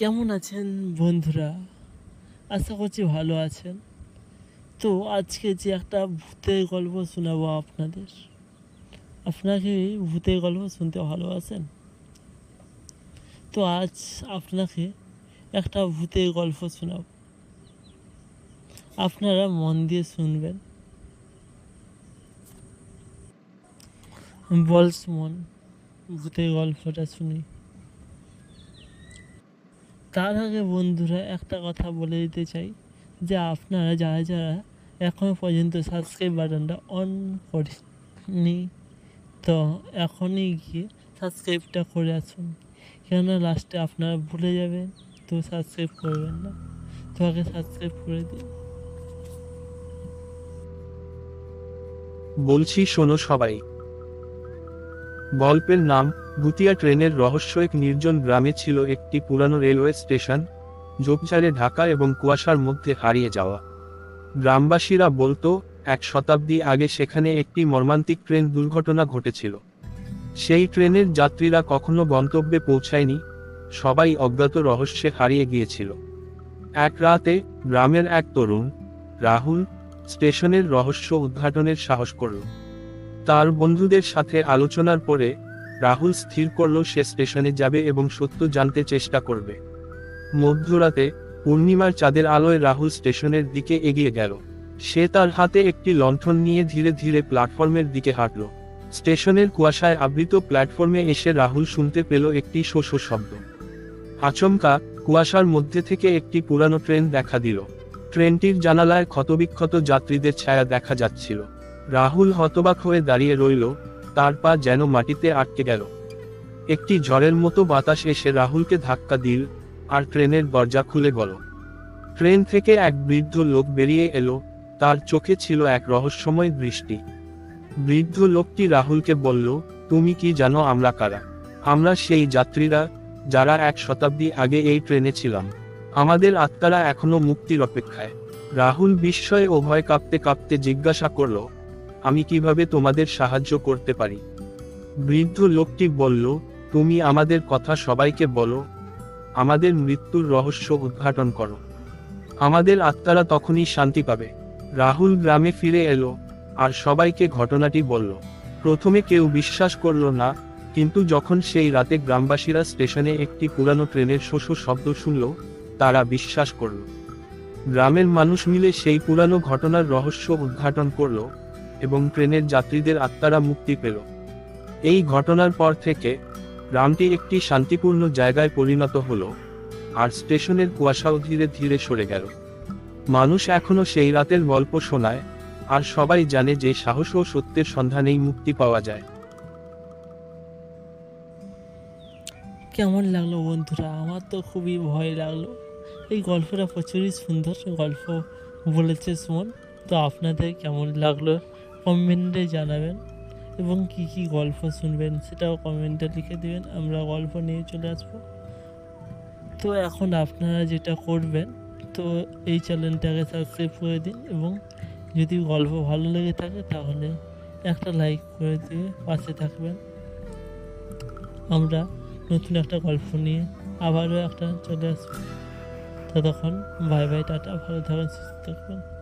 কেমন আছেন বন্ধুরা? আশা করছি ভালো আছেন। তো আজকে যে একটা ভূতের গল্প শোনাবো আপনাদের। আপনাকে ভূতের গল্প শুনতে ভালোবাসেন? তো আজ আপনাকে একটা ভূতের গল্প শোনাব। আপনারা মন দিয়ে শুনবেন। বলস মন, ভূতের গল্পটা শুনি। তার আগে বন্ধুরা একটা কথা বলে দিতে চাই যে আপনারা যারা যারা এখনও পর্যন্ত সাবস্ক্রাইব বাটনটা অন করেনি তো এখনই গিয়ে সাবস্ক্রাইবটা করে আসুন। কেননা লাস্টে আপনারা ভুলে যাবেন, তো সাবস্ক্রাইব করবেন না। তো আগে সাবস্ক্রাইব করে দিন। বলছি শোনো সবাই। গল্পের নাম ভুতিয়া ট্রেনের রহস্য এক নির্জন গ্রামে ছিল একটি পুরানো রেলওয়ে স্টেশন, ঝোপঝাড়ে ঢাকা এবং কুয়াশার মধ্যে হারিয়ে যাওয়া। গ্রামবাসীরা বলতো, এক শতাব্দী আগে সেখানে একটি মর্মান্তিক ট্রেন দুর্ঘটনা ঘটেছিল। সেই ট্রেনের যাত্রীরা কখনো গন্তব্যে পৌঁছায়নি, সবাই অজ্ঞাত রহস্যে হারিয়ে গিয়েছিল। এক রাতে, গ্রামের এক তরুণ, রাহুল, স্টেশনের রহস্য উদ্ঘাটনের সাহস করল। তার বন্ধুদের সাথে আলোচনার পরে রাহুল স্থির করল সে স্টেশনে যাবে এবং সত্য জানতে চেষ্টা করবে। মধ্যরাতে, পূর্ণিমার চাঁদের আলোয় রাহুল স্টেশনের দিকে এগিয়ে গেল। সে তার হাতে একটি লণ্ঠন নিয়ে ধীরে ধীরে প্ল্যাটফর্মের দিকে হাঁটল। স্টেশনের কুয়াশায় আবৃত প্ল্যাটফর্মে এসে রাহুল শুনতে পেল একটি শো শো শব্দ। আচমকা, কুয়াশার মধ্যে থেকে একটি পুরানো ট্রেন দেখা দিল। ট্রেনটির জানালায় ক্ষতবিক্ষত যাত্রীদের ছায়া দেখা যাচ্ছিল। রাহুল হতবাক হয়ে দাঁড়িয়ে রইল তার পা যেন মাটিতে আটকে গেল। একটি ঝড়ের মতো বাতাস এসে রাহুলকে ধাক্কা দিল, আর ট্রেনের দরজা খুলে গেল। ট্রেন থেকে এক বৃদ্ধ লোক বেরিয়ে এলো, তার চোখে ছিল এক রহস্যময় দৃষ্টি। বৃদ্ধ লোকটি রাহুলকে বলল, তুমি কি জানো আমরা কারা? আমরা সেই যাত্রীরা, যারা এক শতাব্দী আগে এই ট্রেনে ছিলাম। আমাদের আত্মারা এখনও মুক্তির অপেক্ষায়। রাহুল বিস্ময়ে ও ভয় কাঁপতে কাঁপতে জিজ্ঞাসা করল আমি কীভাবে তোমাদের সাহায্য করতে পারি? বৃদ্ধ লোকটি বলল, তুমি আমাদের কথা সবাইকে বলো। আমাদের মৃত্যুর রহস্য উদ্ঘাটন করো। আমাদের আত্মারা তখনই শান্তি পাবে। রাহুল গ্রামে ফিরে এলো আর সবাইকে ঘটনাটি বলল। প্রথমে কেউ বিশ্বাস করল না, কিন্তু যখন সেই রাতে গ্রামবাসীরা স্টেশনে একটি পুরানো ট্রেনের শোষ শব্দ শুনল, তারা বিশ্বাস করল। গ্রামের মানুষ মিলে সেই পুরানো ঘটনার রহস্য উদ্ঘাটন করল। এবং ট্রেনের যাত্রীদের আত্মারা মুক্তি পেল। এই ঘটনার পর থেকে, গ্রামটি একটি শান্তিপূর্ণ জায়গায় পরিণত হলো, আর স্টেশনের কুয়াশাও ধীরে ধীরে সরে গেল। মানুষ এখনও সেই রাতের গল্প শোনায়, আর সবাই জানে যে সাহস ও সত্যের সন্ধানেই মুক্তি পাওয়া যায়। কেমন লাগল বন্ধুরা? আমার তো খুবই ভয় লাগল। এই গল্পটা প্রচুরই সুন্দর, গল্প বলেছে সুমন। তো আপনাদের কেমন লাগল? কমেন্টে জানাবেন এবং কি কি গল্প শুনবেন সেটাও কমেন্টে লিখে দেবেন। আমরা গল্প নিয়ে চলে আসব। তো এখন আপনারা যেটা করবেন, তো এই চ্যানেলটাকে সাবস্ক্রাইব করে দিন এবং যদি গল্প ভালো লেগে থাকে তাহলে একটা লাইক করে দিয়ে পাশে থাকবেন। আমরা নতুন একটা গল্প নিয়ে আবারও একটা চলে আসব। ততক্ষণ বাই বাই, টাটা, ভালো থাকবেন, সুস্থ থাকবেন।